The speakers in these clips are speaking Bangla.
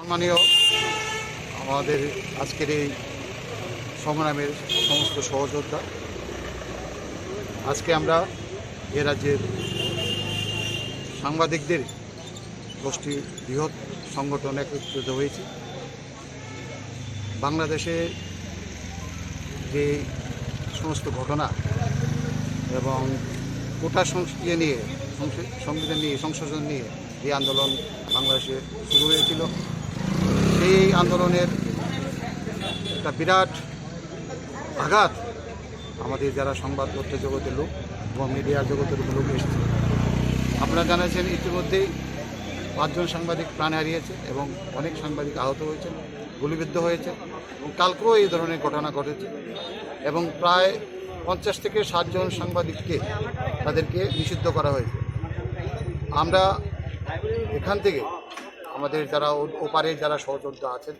সম্মানীয়, আমাদের আজকের এই সংগ্রামের সমস্ত সহযোদ্ধা, আজকে আমরা এ রাজ্যের সাংবাদিকদের গোষ্ঠী বৃহৎ সংগঠন একত্রিত হয়েছি। বাংলাদেশে যে সমস্ত ঘটনা এবং কোটা সংস্কৃতি নিয়ে সংবিধান নিয়ে, সংশোধন নিয়ে যে আন্দোলন বাংলাদেশে শুরু হয়েছিল। সেই আন্দোলনের একটা বিরাট আঘাত আমাদের যারা সংবাদপত্র জগতের লোক এবং মিডিয়া জগতের লোক এসেছে। আপনারা জানাচ্ছেন ইতিমধ্যেই পাঁচজন সাংবাদিক প্রাণ হারিয়েছে এবং অনেক সাংবাদিক আহত হয়েছেন, গুলিবিদ্ধ হয়েছে এবং কালকেও এই ধরনের ঘটনা ঘটেছে এবং প্রায় পঞ্চাশ থেকে ষাটজন সাংবাদিককে তাদেরকে নিষিদ্ধ করা হয়েছে। আমরা এখান থেকে আমাদের যারা ওপারে যারা সহযোদ্ধা আছেন,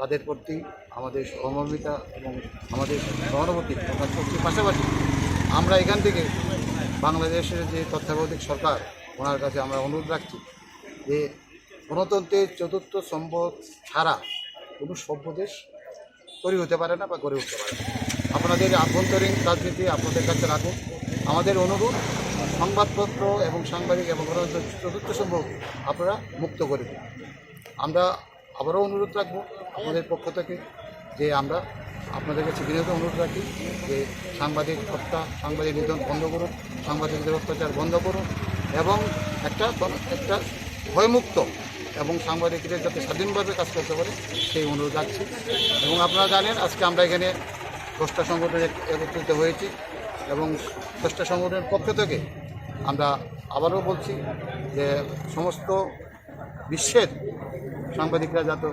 তাদের প্রতি আমাদের সহমর্মিতা এবং আমাদের সহানুভূতি প্রকাশ করছি। পাশাপাশি আমরা এখান থেকে বাংলাদেশের যে তত্ত্বাবধায়ক সরকার, ওনার কাছে আমরা অনুরোধ রাখছি যে গণতন্ত্রের চতুর্থ সম্ভব ছাড়া কোনো সভ্য দেশ তৈরি হতে পারে না বা গড়ে উঠতে পারে না। আপনাদের আভ্যন্তরীণ রাজনীতি আপনাদের কাছে রাখুন। আমাদের অনুরোধ সংবাদপত্র এবং সাংবাদিক এবং গণতন্ত্র চতুর্থ সম্ভব আপনারা মুক্ত করে দিন। আমরা আবারও অনুরোধ রাখব আমাদের পক্ষ থেকে যে আমরা আপনাদের কাছে বিনীত অনুরোধ রাখি যে সাংবাদিক হত্যা, সাংবাদিক নিধন বন্ধ করুন সাংবাদিকদের অত্যাচার বন্ধ করুন এবং একটা একটা ভয়মুক্ত এবং সাংবাদিকদের যাতে স্বাধীনভাবে কাজ করতে পারে সেই অনুরোধ রাখছি। এবং আপনারা জানেন আজকে আমরা এখানে দশটা সংগঠন এক- একত্রিত হয়েছি এবং দশটা সংগঠনের পক্ষ থেকে আমরা আবারও বলছি যে সমস্ত বিশ্বের সাংবাদিকরা যাতে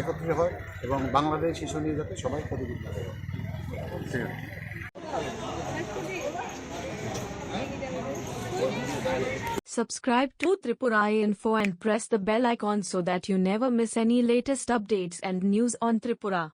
একত্রিত হয় এবং বাংলাদেশ শিশু নিয়ে যাতে সবাই প্রতিযোগিতা করে Subscribe to Tripura Info and press the bell icon so that you never miss any latest updates and news on Tripura.